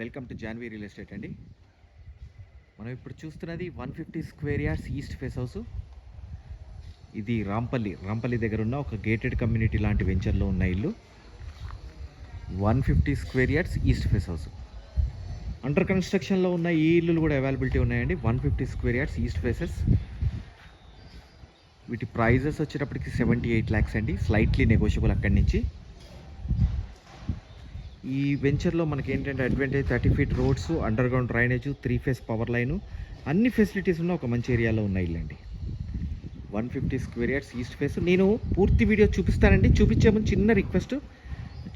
Welcome to Janvi real estate అండి. మనం ఇప్పుడు చూస్తున్నది one fifty square yards east face house. ఇది రాంపల్లి రాంపల్లి దగ్గర ఉన్న ఒక గేటెడ్ కమ్యూనిటీ లాంటి వెంచర్లో ఉన్న ఇల్లు. One fifty square yards east face house. Under కన్స్ట్రక్షన్లో ఉన్న ఈ ఇల్లులు కూడా అవైలబిలిటీ ఉన్నాయండి. One fifty square yards east faces. వీటి ప్రైజెస్ వచ్చేటప్పటికి సెవెంటీ ఎయిట్ ల్యాక్స్ అండి. స్లైట్లీ నెగోషియబుల్ అక్కడి నుంచి. ఈ వెంచర్లో మనకి ఏంటంటే advantage thirty feet roads under ground drainage three phase power line అన్ని ఫెసిలిటీస్ ఉన్న ఒక మంచి ఏరియాలో ఉన్నాయి ఇల్లండి. One fifty square yards east face నేను పూర్తి వీడియో చూపిస్తానండి. చూపించే ముందు చిన్న రిక్వెస్ట్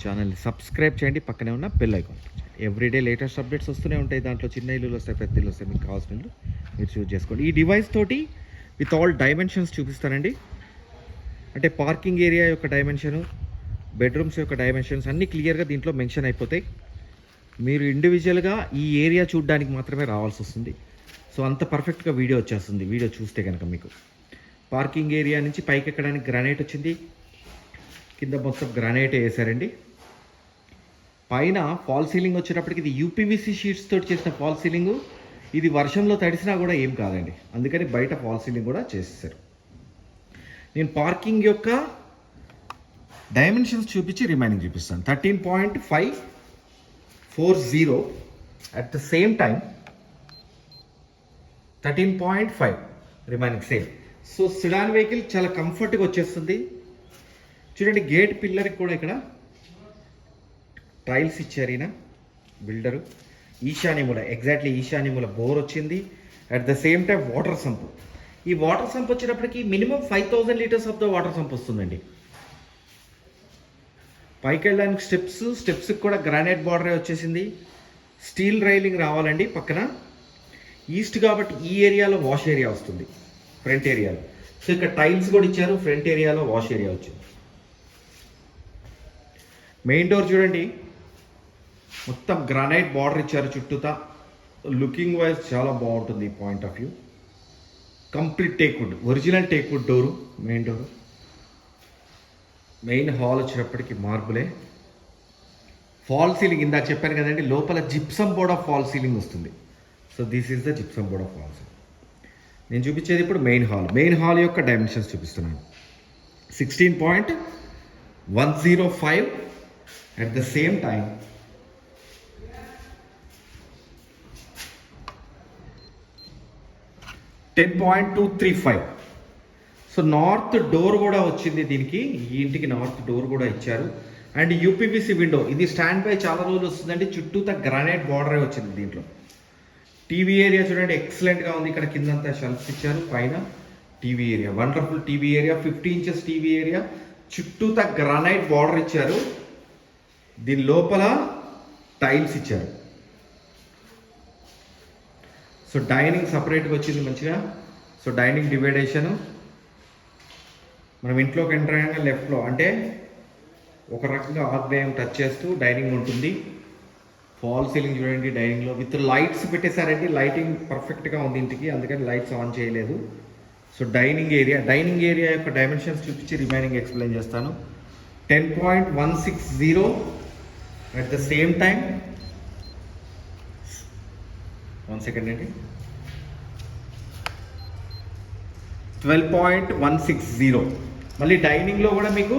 ఛానల్ని సబ్స్క్రైబ్ చేయండి. పక్కనే ఉన్న bell icon everyday latest updates వస్తూనే ఉంటాయి. దాంట్లో చిన్న ఇల్లులు వస్తాయి పెద్ద ఇల్లు వస్తాయి. మీకు కావాల్సిన ఇల్లు మీరు చూస్ చేసుకోండి. ఈ డివైస్ తోటి విత్ ఆల్ డైమెన్షన్స్ చూపిస్తానండి. అంటే పార్కింగ్ ఏరియా యొక్క డైమెన్షను బెడ్రూమ్స్ యొక్క డైమెన్షన్స్ అన్నీ క్లియర్గా దీంట్లో మెన్షన్ అయిపోతాయి. మీరు ఇండివిజువల్గా ఈ ఏరియా చూడడానికి మాత్రమే రావాల్సి వస్తుంది. సో అంత పర్ఫెక్ట్గా వీడియో వచ్చేస్తుంది. వీడియో చూస్తే కనుక మీకు. పార్కింగ్ ఏరియా నుంచి పైకి ఎక్కడానికి గ్రానైట్ వచ్చింది. కింద మొత్తం గ్రానైట్ వేసారండి పైన ఫాల్ సీలింగ్ వచ్చేటప్పటికి ఇది యూపీవీసీ షీట్స్ తోటి చేసిన ఫాల్ సీలింగ్ ఇది వర్షంలో తడిసినా కూడా ఏం కాదండి. అందుకని బయట ఫాల్ సీలింగ్ కూడా చేసేసారు నేను పార్కింగ్ యొక్క డైమెన్షన్స్ చూపించి రిమైనింగ్ చూపిస్తాను. Thirteen point five four zero at the same time thirteen point five remaining same so sedan vehicle చాలా కంఫర్ట్గా వచ్చేస్తుంది. చూడండి గేట్ పిల్లర్కి కూడా ఇక్కడ టైల్స్ ఇచ్చారు ఈయన బిల్డరు ఈశాన్యముల ఎగ్జాక్ట్లీ ఈశాన్యముల బోర్ వచ్చింది. At the same time water sump ఈ వాటర్ సంప్ వచ్చినప్పటికీ minimum five thousand litres of the water sump వస్తుందండి. పైకి వెళ్ళడానికి స్టెప్స్ స్టెప్స్కి కూడా గ్రానైట్ బార్డరే వచ్చేసింది. స్టీల్ రైలింగ్ రావాలండి పక్కన. ఈస్ట్ కాబట్టి ఈ ఏరియాలో వాష్ ఏరియా వస్తుంది ఫ్రంట్ ఏరియాలో. సో ఇక్కడ టైల్స్ కూడా ఇచ్చారు ఫ్రంట్ ఏరియాలో వాష్ ఏరియా వచ్చింది. మెయిన్ డోర్ చూడండి. మొత్తం గ్రానైట్ బార్డర్ ఇచ్చారు చుట్టూతా. లుకింగ్ వైజ్ చాలా బాగుంటుంది ఈ point of view. Complete teakwood original teakwood door main door. Main hall వచ్చేటప్పటికి మార్బులే. ఫాల్ సీలింగ్ ఇందాక చెప్పాను కదండి లోపల gypsum board of fall ceiling వస్తుంది. So this is the gypsum board of fall ceiling నేను చూపించేది ఇప్పుడు మెయిన్ హాల్ మెయిన్ హాల్ యొక్క డైమెన్షన్స్ చూపిస్తున్నాను. Sixteen point one zero five at the same time ten point two three five so north door కూడా వచ్చింది దీనికి. ఈ ఇంటికి నార్త్ డోర్ కూడా ఇచ్చారు. And UPVC window. ఇది స్టాండ్ బై చాలా రోజులు వస్తుందండి. చుట్టూతా గ్రానైట్ బార్డరే వచ్చింది దీంట్లో. టీవీ ఏరియా చూడండి ఎక్సలెంట్గా ఉంది. ఇక్కడ కిందంతా షెల్ఫ్స్ ఇచ్చారు. పైన TV area. Wonderful TV area. Fifty inches TV area. చుట్టూత గ్రానైట్ బార్డర్ ఇచ్చారు. దీని లోపల టైల్స్ ఇచ్చారు. సో డైనింగ్ సపరేట్గా వచ్చింది మంచిగా. సో డైనింగ్ డివైడేషను. మనం ఇంట్లోకి ఎంటర్ అయ్యాక లెఫ్ట్లో అంటే ఒక రకంగా ఆగ్నేయం టచ్ చేస్తూ డైనింగ్ ఉంటుంది. ఫాల్ సీలింగ్ చూడండి డైనింగ్లో విత్ లైట్స్ పెట్టేశారంటే లైటింగ్ పర్ఫెక్ట్గా ఉంది ఇంటికి అందుకని లైట్స్ ఆన్ చేయలేదు. So dining area dining area యొక్క డైమెన్షన్స్ చూపించి రిమైనింగ్ ఎక్స్ప్లెయిన్ చేస్తాను. Ten point one six zero at the same time one second అండి. Twelve point one six zero మళ్ళీ డైనింగ్లో కూడా మీకు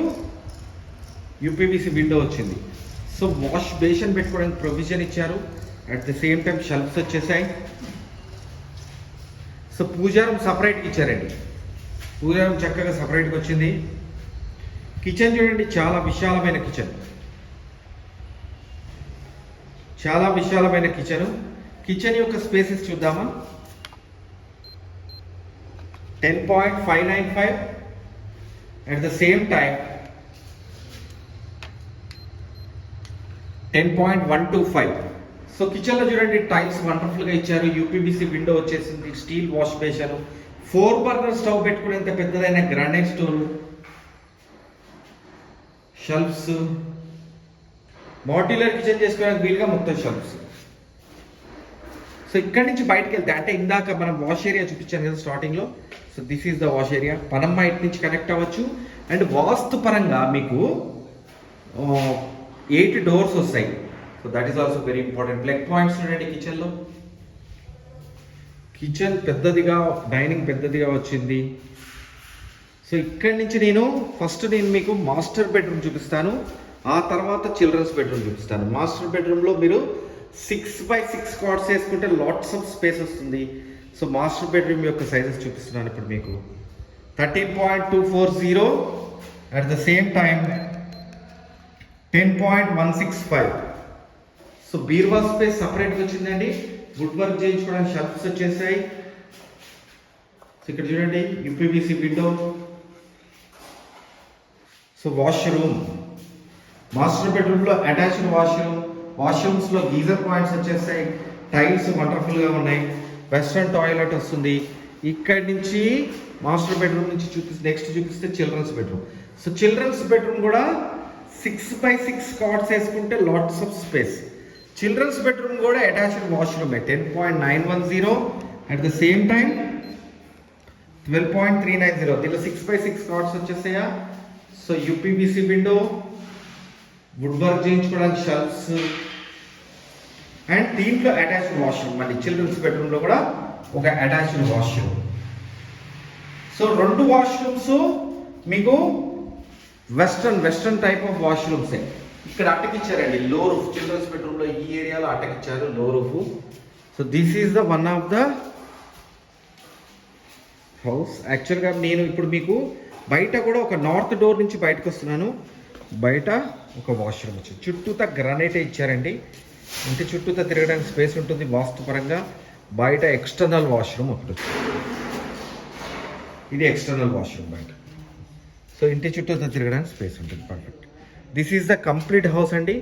యూపీవీసీ విండో వచ్చింది. సో వాష్ బేషన్ పెట్టుకోవడానికి ప్రొవిజన్ ఇచ్చారు. At the same time shelves వచ్చేసాయి. సో పూజారం సపరేట్గా ఇచ్చారండి. పూజారం చక్కగా సపరేట్గా వచ్చింది. కిచెన్ చూడండి చాలా విశాలమైన కిచెన్ చాలా విశాలమైన కిచెన్ కిచెన్ యొక్క స్పేసెస్ చూద్దామా? Ten point five nine five at the same time ten point one two five so కిచెన్లో చూడండి టైల్స్ వండర్ఫుల్గా ఇచ్చారు. యూపీబీసీ విండో వచ్చేసింది steel wash basin four burner stove పెట్టుకునేంత పెద్దదైన granite store shelves modular kitchen చేసుకోవడానికి వీలుగా మొత్తం షెల్ఫ్స్ సో ఇక్కడి నుంచి బయటకు వెళ్తే అంటే ఇందాక మనం వాష్ ఏరియా చూపించాను కదా స్టార్టింగ్లో so this is the wash area పనమ్మ ఇటు నుంచి కనెక్ట్ అవ్వచ్చు. అండ్ వాస్తు పరంగా మీకు ఎయిట్ డోర్స్ వస్తాయి. So that is also very important plug points చూడండి కిచెన్లో కిచెన్ పెద్దదిగా డైనింగ్ పెద్దదిగా వచ్చింది. సో ఇక్కడి నుంచి నేను ఫస్ట్ నేను మీకు మాస్టర్ బెడ్రూమ్ చూపిస్తాను. ఆ తర్వాత చిల్డ్రన్స్ బెడ్రూమ్ చూపిస్తాను. మాస్టర్ బెడ్రూమ్లో మీరు సిక్స్ బై సిక్స్ కార్డ్స్ వేసుకుంటే లాట్స్ ఆఫ్ స్పేస్ వస్తుంది. సో మాస్టర్ బెడ్రూమ్ యొక్క సైజెస్ చూపిస్తున్నాను ఇప్పుడు మీకు. Thirteen point two four zero at the same time ten point one six five so బీర్వా space సపరేట్గా వచ్చిందండి. వుడ్ వర్క్ చేయించుకోవడానికి షర్ప్స్ వచ్చేసాయి. సో ఇక్కడ చూడండి UPVC window so washroom master బెడ్రూమ్లో అటాచ్డ్ వాష్రూమ్ వాష్రూమ్స్లో గీజర్ పాయింట్స్ వచ్చేస్తాయి టైల్స్ వండర్ఫుల్గా ఉన్నాయి. వెస్ట్రన్ టాయిలెట్ వస్తుంది. ఇక్కడి నుంచి మాస్టర్ బెడ్రూమ్ నుంచి చూపిస్తే నెక్స్ట్ చూపిస్తే children's bedroom. So children's bedroom కూడా సిక్స్ బై సిక్స్ కార్డ్స్ వేసుకుంటే lots of space children's bedroom కూడా attached washroom ten point nine one zero at the same time twelve point three nine zero దీనిలో six by six cards వచ్చేసాయా? So UPVC window wood work చేయించుకోవడానికి shelves and దీంట్లో attached washroom మళ్ళీ children's బెడ్రూమ్లో కూడా ఒక attached washroom so రెండు washrooms మీకు western western type of washrooms ఇక్కడ అటకిచ్చారండి లో రూఫ్ చిల్డ్రన్స్ బెడ్రూమ్లో ఈ ఏరియాలో అటకిచ్చారు లో roof so this is the one of the house యాక్చువల్గా నేను ఇప్పుడు మీకు బయట కూడా ఒక నార్త్ డోర్ నుంచి బయటకు వస్తున్నాను. బయట ఒక వాష్రూమ్ వచ్చింది చుట్టూతా గ్రానైట్ ఇచ్చారండి. ఇంటి చుట్టూతో తిరగడానికి స్పేస్ ఉంటుంది వాస్తుపరంగా బయట ఎక్స్టర్నల్ వాష్రూమ్ ఒకటి ఇది ఎక్స్టర్నల్ వాష్రూమ్ బయట. సో ఇంటి చుట్టూ తిరగడానికి స్పేస్ ఉంటుంది perfect this is the complete house అండి.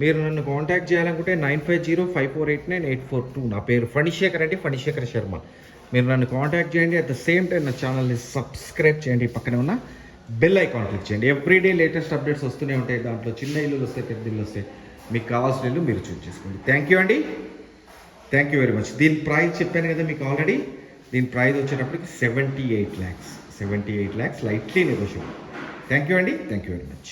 మీరు నన్ను కాంటాక్ట్ చేయాలనుకుంటే nine five zero five four eight nine eight four two నా పేరు ఫణిశేఖర్ అండి ఫణిశేఖర్ శర్మ. మీరు నన్ను కాంటాక్ట్ చేయండి అట్ ద సేమ్ టైం నా ఛానల్ని సబ్స్క్రైబ్ చేయండి పక్కనే ఉన్న బెల్ ఐకాన్ క్లిక్ చేయండి. ఎవ్రీడే లేటెస్ట్ అప్డేట్స్ వస్తూనే ఉంటాయి దాంట్లో చిన్న ఇల్లులు వస్తాయి పెద్ద ఇల్లు వస్తాయి. మీకు కావాల్సిన ఇల్లు మీరు చూస్ చేసుకోండి. థ్యాంక్ యూ అండి. థ్యాంక్ యూ వెరీ మచ్ దీని ప్రైస్ చెప్పాను కదా మీకు ఆల్రెడీ దీని ప్రైస్ వచ్చేటప్పటికి seventy eight lakhs seventy eight lakhs lightly negotiable thank you అండి. Thank you very much